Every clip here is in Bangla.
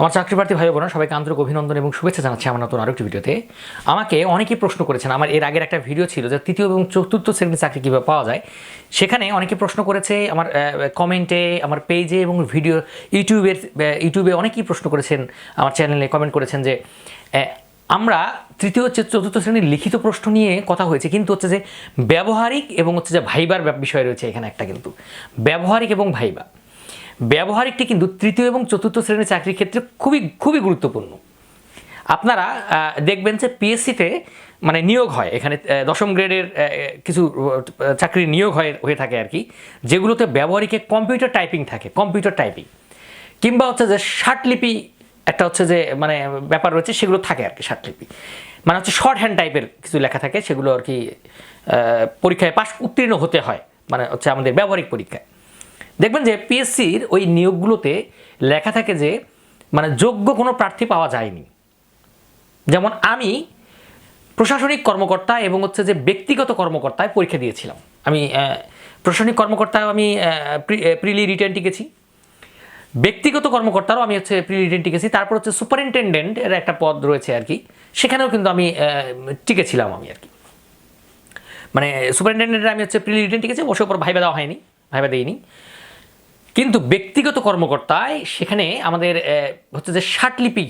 আমার চাকরি প্রার্থী ভাই বোনেরা সবাইকে আন্তরিক অভিনন্দন এবং শুভেচ্ছা জানাচ্ছি আমার নতুন আরেকটি ভিডিওতে। আমাকে অনেকেই প্রশ্ন করেছেন, আমার এর আগের একটা ভিডিও ছিল যে তৃতীয় এবং চতুর্থ শ্রেণির চাকরি কীভাবে পাওয়া যায়? সেখানে অনেকে প্রশ্ন করেছে, আমার কমেন্টে, আমার পেজে এবং ভিডিও, ইউটিউবের ইউটিউবে অনেকেই প্রশ্ন করেছেন, আমার চ্যানেলে কমেন্ট করেছেন যে আমরা তৃতীয় হচ্ছে চতুর্থ শ্রেণির লিখিত প্রশ্ন নিয়ে কথা হয়েছে, কিন্তু হচ্ছে যে ব্যবহারিক এবং হচ্ছে যে ভাইবার বিষয় রয়েছে এখানে একটা কিন্তু। ব্যবহারিক এবং ভাইবা ব্যবহারিকটি কিন্তু তৃতীয় এবং চতুর্থ শ্রেণির চাকরির ক্ষেত্রে খুবই খুবই গুরুত্বপূর্ণ। আপনারা দেখবেন যে পিএসসিতে মানে নিয়োগ হয়। এখানে দশম গ্রেডের কিছু চাকরির নিয়োগ হয়, হয়ে থাকে আর কি, যেগুলোতে ব্যবহারিকে কম্পিউটার টাইপিং থাকে, কম্পিউটার টাইপিং। কিংবা হচ্ছে যে ষাটলিপি একটা হচ্ছে যে মানে ব্যাপার রয়েছে, সেগুলো থাকে আর কি ষাটলিপি মানে হচ্ছে শর্ট হ্যান্ড টাইপের কিছু লেখা থাকে, সেগুলো আর কি পরীক্ষায় পাশ, উত্তীর্ণ হতে হয়। মানে হচ্ছে আমাদের ব্যবহারিক পরীক্ষায়। দেখবেন যে পিএসসির ওই নিয়োগগুলোতে লেখা থাকে যে মানে যোগ্য কোনো প্রার্থী পাওয়া যায়নি। যেমন আমি প্রশাসনিক কর্মকর্তা এবং হচ্ছে যে ব্যক্তিগত কর্মকর্তায় পরীক্ষা দিয়েছিলাম। আমি প্রশাসনিক কর্মকর্তায় আমি প্রিলি রিটার্ন টিকেছি। ব্যক্তিগত কর্মকর্তারও আমি হচ্ছে প্রি রিটেন টিকেছি। তারপর হচ্ছে সুপারিনটেন্ডেন্ট এর একটা পদ রয়েছে আর কি। সেখানেও কিন্তু আমি টিকেছিলাম আমি আর কি। মানে সুপারিনটেন্ডেন্টের আমি হচ্ছে প্রি রিটেন টিকেছি অবশ্য ওপর ভাইবা দেওয়া হয়নি, ভাইবা দেইনি। কিন্তু ব্যক্তিগত কর্মকর্তায় সেখানে আমাদের হচ্ছে যে ষাটলিপি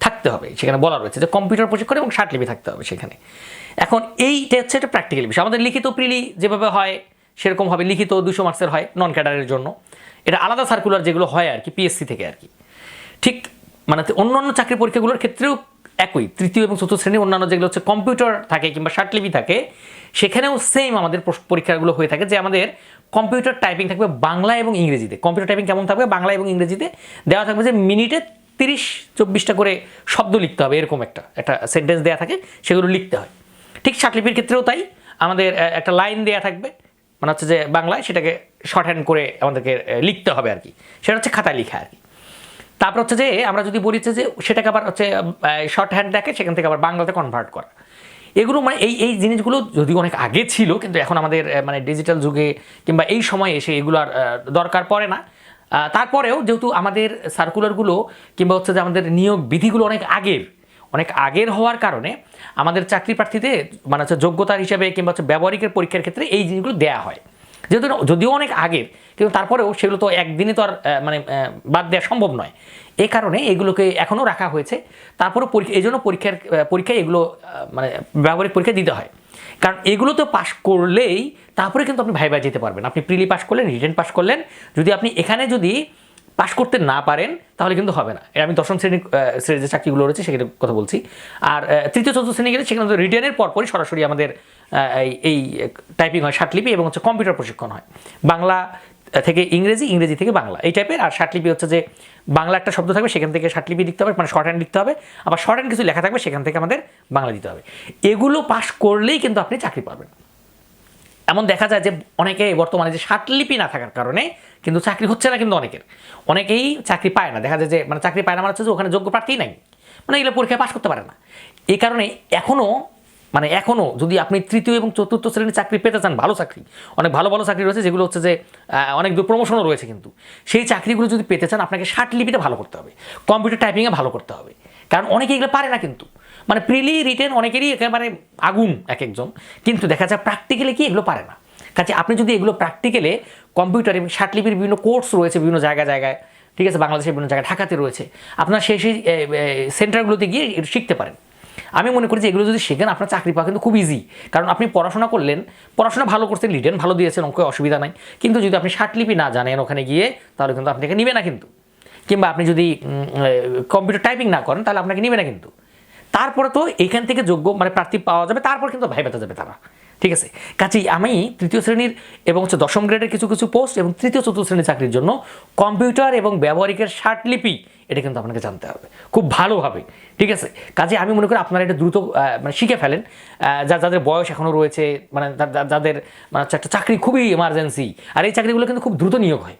থাকতে হবে। সেখানে বলা রয়েছে যে কম্পিউটার প্রশিক্ষণ এবং ষাটলিপি থাকতে হবে সেখানে। এখন এইটা হচ্ছে একটা প্র্যাকটিক্যাল বিষয়। আমাদের লিখিত প্রিলি যেভাবে হয়, সেরকম হবে। লিখিত দুশো মার্কসের হয় নন ক্যাডারের জন্য। এটা আলাদা সার্কুলার যেগুলো হয় আর কি পিএসসি থেকে আর কি। ঠিক মানে অন্য অন্য চাকরি পরীক্ষাগুলোর ক্ষেত্রেও একই। তৃতীয় এবং চতুর্থ শ্রেণি অন্যান্য যেগুলো হচ্ছে কম্পিউটার থাকে কিংবা ষাটলিপি থাকে, সেখানেও সেম আমাদের পরীক্ষাগুলো হয়ে থাকে যে আমাদের কম্পিউটার টাইপিং থাকবে বাংলা এবং ইংরেজিতে। কম্পিউটার টাইপিং কেমন থাকবে? বাংলা এবং ইংরেজিতে। দেওয়া থাকবে যে মিনিটে তিরিশ, চব্বিশটা করে শব্দ লিখতে হবে, এরকম একটা একটা সেন্টেন্স দেওয়া থাকে, সেগুলো লিখতে হয়। ঠিক ষাটলিপির ক্ষেত্রেও তাই। আমাদের একটা লাইন দেওয়া থাকবে মানে হচ্ছে যে বাংলায় সেটাকে শর্ট হ্যান্ড করে আমাদেরকে লিখতে হবে আর কি। সেটা হচ্ছে খাতায় লেখা আর কি। তারপর হচ্ছে যে, আমরা যদি বলি যে সেটাকে আবার হচ্ছে শর্ট হ্যান্ড দেখে সেখান থেকে আবার বাংলাতে কনভার্ট করা। এগুলো মানে এই এই জিনিসগুলো যদিও অনেক আগে ছিল, কিন্তু এখন আমাদের মানে ডিজিটাল যুগে কিংবা এই সময়ে এসে এগুলো আর দরকার পড়ে না। তারপরেও যেহেতু আমাদের সার্কুলারগুলো কিংবা হচ্ছে যে আমাদের নিয়োগ বিধিগুলো অনেক আগের অনেক আগের হওয়ার কারণে আমাদের চাকরি প্রার্থীদের মানে হচ্ছে যোগ্যতার হিসাবে কিংবা হচ্ছে ব্যবহারিকের পরীক্ষার ক্ষেত্রে এই জিনিসগুলো দেওয়া হয়। যেহেতু যদিও অনেক আগের কিন্তু তারপরেও সেগুলো তো একদিনে তো আর মানে বাদ দেওয়া সম্ভব নয়। এই কারণে এগুলোকে এখনও রাখা হয়েছে। তারপরেও পরীক্ষা, এই জন্য পরীক্ষার পরীক্ষায় এগুলো মানে ব্যবহারিক পরীক্ষা দিতে হয়। কারণ এগুলো তো পাশ করলেই তারপরে কিন্তু আপনি ভাইবা যেতে পারবেন। আপনি প্রিলি পাশ করলেন, রিটেন পাশ করলেন। যদি আপনি এখানে যদি পাশ করতে না পারেন তাহলে কিন্তু হবে না। আমি দশম শ্রেণির আহ, শ্রেণির যে চাকরিগুলো রয়েছে সেখানে কথা বলছি। আর তৃতীয় চতুর্থ শ্রেণি গেলে সেখানে রিটেনের পরপরই সরাসরি আমাদের এই টাইপিং হয় ষাটলিপি এবং হচ্ছে কম্পিউটার প্রশিক্ষণ হয়। বাংলা থেকে ইংরেজি ইংরেজি থেকে বাংলা এই টাইপের। আর ষাটলিপি হচ্ছে যে বাংলা একটা শব্দ থাকবে সেখান থেকে ষাটলিপি লিখতে হবে মানে শর্ট হ্যান্ড লিখতে হবে। আবার শর্ট হ্যান্ড কিছু লেখা থাকবে সেখান থেকে আমাদের বাংলা দিতে হবে। এগুলো পাশ করলেই কিন্তু আপনি চাকরি পাবেন। এমন দেখা যায় যে অনেকে বর্তমানে যে ষাটলিপি না থাকার কারণে কিন্তু চাকরি হচ্ছে না কিন্তু অনেকের। অনেকেই চাকরি পায় না। দেখা যায় যে মানে চাকরি পায় না মানে হচ্ছে যে ওখানে যোগ্য প্রার্থী নাই। মানে এগুলো পরীক্ষায় পাশ করতে পারে না। এই কারণে এখনও মানে এখনও যদি আপনি তৃতীয় এবং চতুর্থ শ্রেণির চাকরি পেতে চান, ভালো চাকরি, অনেক ভালো ভালো চাকরি রয়েছে, যেগুলো হচ্ছে যে অনেক দূর প্রমোশনও রয়েছে কিন্তু। সেই চাকরিগুলো যদি পেতে চান, আপনাকে ষাটলিপিটা ভালো করতে হবে। কম্পিউটার টাইপিংয়ে ভালো করতে হবে। কারণ অনেকে এগুলো পারে না কিন্তু। মানে প্রিলি রিটেন অনেকেরই একেবারে আগুন এক একজন। কিন্তু দেখা যায় প্র্যাকটিক্যালি কি এগুলো পারে না। কাজে আপনি যদি এগুলো প্র্যাকটিক্যালে কম্পিউটার ষাটলিপির বিভিন্ন কোর্স রয়েছে বিভিন্ন জায়গায় জায়গায়, ঠিক আছে, বাংলাদেশের বিভিন্ন জায়গায়, ঢাকাতে রয়েছে, আপনার সেই সেই সেন্টারগুলোতে গিয়ে শিখতে পারেন। আমি মনে করি যে এগুলো যদি শেখেন, আপনার চাকরি পাওয়া কিন্তু খুব ইজি কারণ আপনি পড়াশোনা করলেন, পড়াশোনা ভালো করছেন রিটেন ভালো দিয়েছেন, অঙ্কে অসুবিধা নাই। কিন্তু যদি আপনি ষাটলিপি না জানেন ওখানে গিয়ে, তাহলে কিন্তু আপনাকে নিবে না কিন্তু। কিংবা আপনি যদি কম্পিউটার টাইপিং না করেন, তাহলে আপনাকে নিবে না কিন্তু। তারপরে তো এখান থেকে যোগ্য মানে প্রার্থী পাওয়া যাবে, তারপর কিন্তু ভাই বেতা যাবে তারা। ঠিক আছে? কাজেই আমি তৃতীয় শ্রেণির এবং হচ্ছে দশম গ্রেডের কিছু কিছু পোস্ট এবং তৃতীয়, চতুর্থ শ্রেণির চাকরির জন্য কম্পিউটার এবং ব্যবহারিকের ষাটলিপি এটা কিন্তু আপনাকে জানতে হবে। খুব ভালোভাবে ঠিক আছে? কাজে আমি মনে করি আপনারা এটা দ্রুত মানে শিখে ফেলেন। যা যাদের বয়স এখনও রয়েছে মানে যাদের মানে একটা চাকরি খুবই এমার্জেন্সি আর এই চাকরিগুলো কিন্তু খুব দ্রুত নিয়োগ হয়।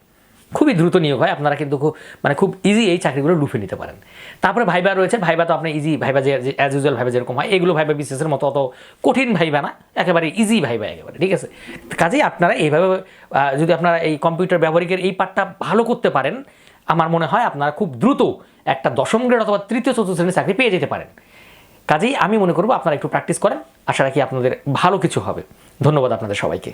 খুবই দ্রুত নিয়োগ হয়। আপনারা কিন্তু খুব মানে খুব ইজি এই চাকরিগুলো লুফে নিতে পারেন। তারপরে ভাইবা রয়েছে। ভাইবা তো আপনি ইজি ভাইবা যে অ্যাজ ইউজুয়াল ভাইবা যেরকম হয়, এগুলো ভাইবা বিশেষের মতো অত কঠিন ভাইবা না। একেবারে ইজি ভাইবা একেবারে, ঠিক আছে? কাজেই আপনারা এইভাবে যদি আপনারা এই কম্পিউটার ব্যবহারিকের এই পার্টটা ভালো করতে পারেন, আমার মনে হয় আপনারা খুব দ্রুত একটা দশম গ্রেড অথবা তৃতীয়, চতুর্থ শ্রেণির চাকরি পেয়ে যেতে পারেন। কাজেই আমি মনে করব আপনারা একটু প্র্যাকটিস করেন। আশা রাখি আপনাদের ভালো কিছু হবে। ধন্যবাদ আপনাদের সবাইকে।